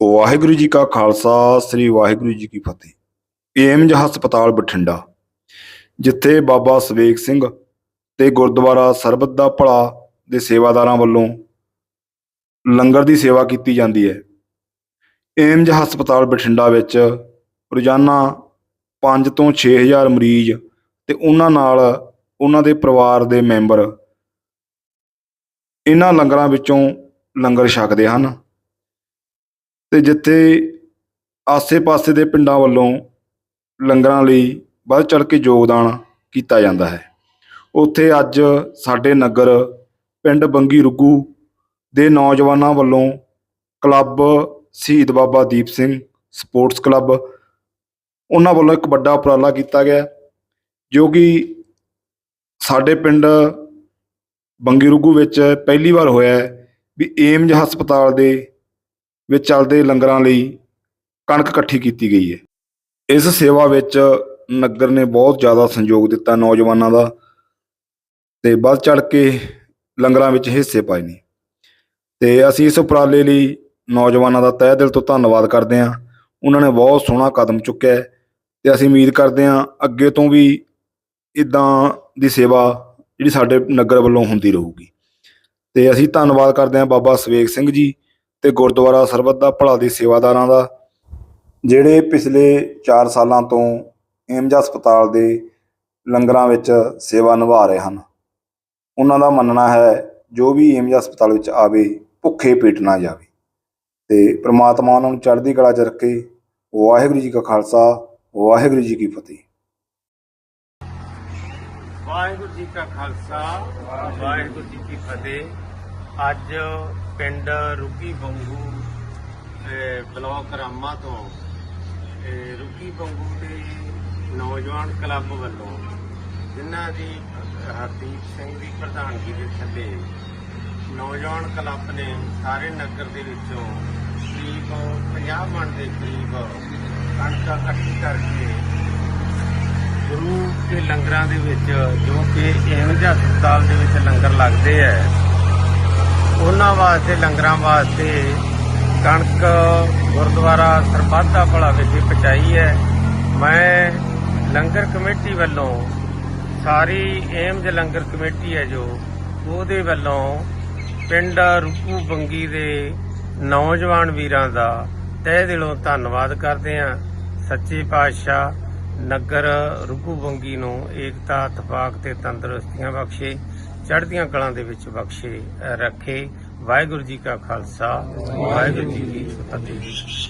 ਵਾਹਿਗੁਰੂ ਜੀ ਕਾ ਖਾਲਸਾ, ਸ੍ਰੀ ਵਾਹਿਗੁਰੂ ਜੀ ਕੀ ਫਤਿਹ। ਏਮਜ ਹਸਪਤਾਲ ਬਠਿੰਡਾ, ਜਿੱਥੇ ਬਾਬਾ ਸਵੇਗ ਸਿੰਘ ਤੇ ਗੁਰਦੁਆਰਾ ਸਰਬਤ ਦਾ ਭਲਾ ਦੇ ਸੇਵਾਦਾਰਾਂ ਵੱਲੋਂ ਲੰਗਰ ਦੀ ਸੇਵਾ ਕੀਤੀ ਜਾਂਦੀ ਹੈ। ਏਮਜ ਹਸਪਤਾਲ ਬਠਿੰਡਾ ਵਿੱਚ ਰੋਜ਼ਾਨਾ 5 ਤੋਂ 6000 ਮਰੀਜ਼ ਤੇ ਉਹਨਾਂ ਨਾਲ ਉਹਨਾਂ ਦੇ ਪਰਿਵਾਰ ਦੇ ਮੈਂਬਰ ਇਹਨਾਂ ਲੰਗਰਾਂ ਵਿੱਚੋਂ ਲੰਗਰ ਛਕਦੇ ਹਨ। ਤੇ ਜਿੱਥੇ ਆਸੇ-ਪਾਸੇ ਦੇ ਪਿੰਡਾਂ ਵੱਲੋਂ ਲੰਗਰਾਂ ਲਈ ਵੱਧ ਚੜ ਕੇ ਯੋਗਦਾਨ ਕੀਤਾ ਜਾਂਦਾ ਹੈ। ਉੱਥੇ ਅੱਜ ਸਾਡੇ ਨਗਰ ਪਿੰਡ ਬੰਗੀ ਰੁੱਗੂ ਦੇ ਨੌਜਵਾਨਾਂ ਵੱਲੋਂ club Shaheed Baba Deep Singh sports club, ਉਹਨਾਂ ਵੱਲੋਂ ਇੱਕ ਵੱਡਾ ਉਪਰਾਲਾ ਕੀਤਾ ਗਿਆ, ਜੋ ਕਿ ਸਾਡੇ ਪਿੰਡ ਬੰਗੀ ਰੁੱਗੂ ਵਿੱਚ ਪਹਿਲੀ ਵਾਰ ਹੋਇਆ ਹੈ ਵੀ ਏਮਜ ਹਸਪਤਾਲ ਦੇ ਵਿੱਚ ਚੱਲਦੇ ਲੰਗਰਾਂ ਲਈ ਕਣਕ ਇਕੱਠੀ ਕੀਤੀ ਗਈ ਹੈ। ਇਸ ਸੇਵਾ ਵਿੱਚ ਨਗਰ ਨੇ ਬਹੁਤ ਜ਼ਿਆਦਾ ਸਹਿਯੋਗ ਦਿੱਤਾ ਨੌਜਵਾਨਾਂ ਦਾ ਤੇ ਵੱਧ ਚੜ ਕੇ ਲੰਗਰਾਂ ਵਿੱਚ ਹਿੱਸੇ ਪਾਏ ਨੇ। ਤੇ ਅਸੀਂ ਇਸ ਉਪਰਾਲੇ ਲਈ ਨੌਜਵਾਨਾਂ ਦਾ ਤਹਿ ਦਿਲ ਤੋਂ ਧੰਨਵਾਦ ਕਰਦੇ ਹਾਂ। ਉਹਨਾਂ ਨੇ ਬਹੁਤ ਸੋਹਣਾ ਕਦਮ ਚੁੱਕਿਆ ਹੈ ਤੇ ਅਸੀਂ ਉਮੀਦ ਕਰਦੇ ਹਾਂ ਅੱਗੇ ਤੋਂ ਵੀ ਇਦਾਂ ਦੀ ਸੇਵਾ ਜਿਹੜੀ ਸਾਡੇ ਨਗਰ ਵੱਲੋਂ ਹੁੰਦੀ ਰਹੂਗੀ। ਤੇ ਅਸੀਂ ਧੰਨਵਾਦ ਕਰਦੇ ਹਾਂ ਬਾਬਾ ਸਵੇਗ ਸਿੰਘ ਜੀ ਤੇ ਗੁਰਦੁਆਰਾ ਸਰਬੱਤ ਦਾ ਭਲਾ ਦੀ ਸੇਵਾਦਾਰਾਂ ਦਾ, ਜਿਹੜੇ ਪਿਛਲੇ 4 ਸਾਲਾਂ ਤੋਂ ਏਮਜ ਹਸਪਤਾਲ ਦੇ ਲੰਗਰਾਂ ਵਿੱਚ ਸੇਵਾ ਨਿਭਾ ਰਹੇ ਹਨ। ਉਹਨਾਂ ਦਾ ਮੰਨਣਾ ਹੈ, ਜੋ ਵੀ ਏਮਜ ਹਸਪਤਾਲ ਵਿੱਚ ਆਵੇ, ਭੁੱਖੇ ਪੇਟ ਨਾ ਜਾਵੇ। ਤੇ ਪ੍ਰਮਾਤਮਾ ਉਹਨਾਂ ਨੂੰ ਚੜ੍ਹਦੀ ਕਲਾ 'ਚ ਰੱਖੇ। ਵਾਹਿਗੁਰੂ ਜੀ ਕਾ ਖਾਲਸਾ, ਵਾਹਿਗੁਰੂ ਜੀ ਕੀ ਫਤਿਹ। ਵਾਹਿਗੁਰੂ ਜੀ ਕਾ ਖਾਲਸਾ, ਵਾਹਿਗੁਰੂ ਜੀ ਕੀ ਫਤਿਹ। ਅੱਜ ਪਿੰਡ ਰੁੱਗੀ ਬੰਗੂ ਅਹ ਬਲਾਕ ਰਾਮਾ ਤੋਂ ਅਹ ਰੁੱਗੀ ਬੰਗੂ ਦੇ ਨੌਜਵਾਨ ਕਲੱਬ ਵੱਲੋਂ ਜਿਨ੍ਹਾਂ ਦੀ ਹਰਦੀਪ ਸਿੰਘ ਦੀ ਪ੍ਰਧਾਨਗੀ ਦੇ ਥੱਲੇ ਨੌਜਵਾਨ ਕਲੱਬ ਨੇ ਸਾਰੇ ਨਗਰ ਦੇ ਵਿੱਚੋਂ ਕਰੀਬ 50 ਮਣ ਦੇ ਕਰੀਬ ਕਣਕ ਇਕੱਠੀ ਕਰਕੇ ਗੁਰੂ ਦੇ ਲੰਗਰਾਂ ਦੇ ਵਿੱਚ, ਜੋ ਕਿ ਏਮਜ ਹਸਪਤਾਲ ਦੇ ਵਿੱਚ ਲੰਗਰ ਲੱਗਦੇ ਐ ਉਹਨਾਂ ਵਾਸਤੇ, ਲੰਗਰਾਂ ਵਾਸਤੇ ਕਣਕ ਗੁਰਦੁਆਰਾ ਸਰਬੱਤ ਭਲਾ ਵਿਖੇ ਪਹੁੰਚਾਈ ਹੈ। ਮੈਂ ਲੰਗਰ ਕਮੇਟੀ ਵੱਲੋਂ ਸਾਰੀ ਏਮਜ ਲੰਗਰ ਕਮੇਟੀ ਹੈ ਜੋ, ਉਹਦੇ ਵੱਲੋਂ ਪਿੰਡ ਰੁਕੂ ਬੰਗੀ ਦੇ ਨੌਜਵਾਨ ਵੀਰਾਂ ਦਾ ਤਹਿ ਦਿਲੋਂ ਧੰਨਵਾਦ ਕਰਦੇ ਹਾਂ। ਸੱਚੇ ਪਾਤਸ਼ਾਹ ਨਗਰ ਰੁਕੂ ਬੰਗੀ ਨੂੰ ਏਕਤਾ ਇਤਫਾਕ ਤੇ ਤੰਦਰੁਸਤੀਆਂ ਬਖਸ਼ੇ। ਚੜ੍ਹਦੀਆਂ ਕਲਾਂ ਦੇ ਵਿੱਚ ਬਖਸ਼ੇ ਰੱਖੇ। ਵਾਹਿਗੁਰੂ ਜੀ ਕਾ ਖਾਲਸਾ ਵਾਹਿਗੁਰੂ ਜੀ ਕੀ ਫਤਿਹ।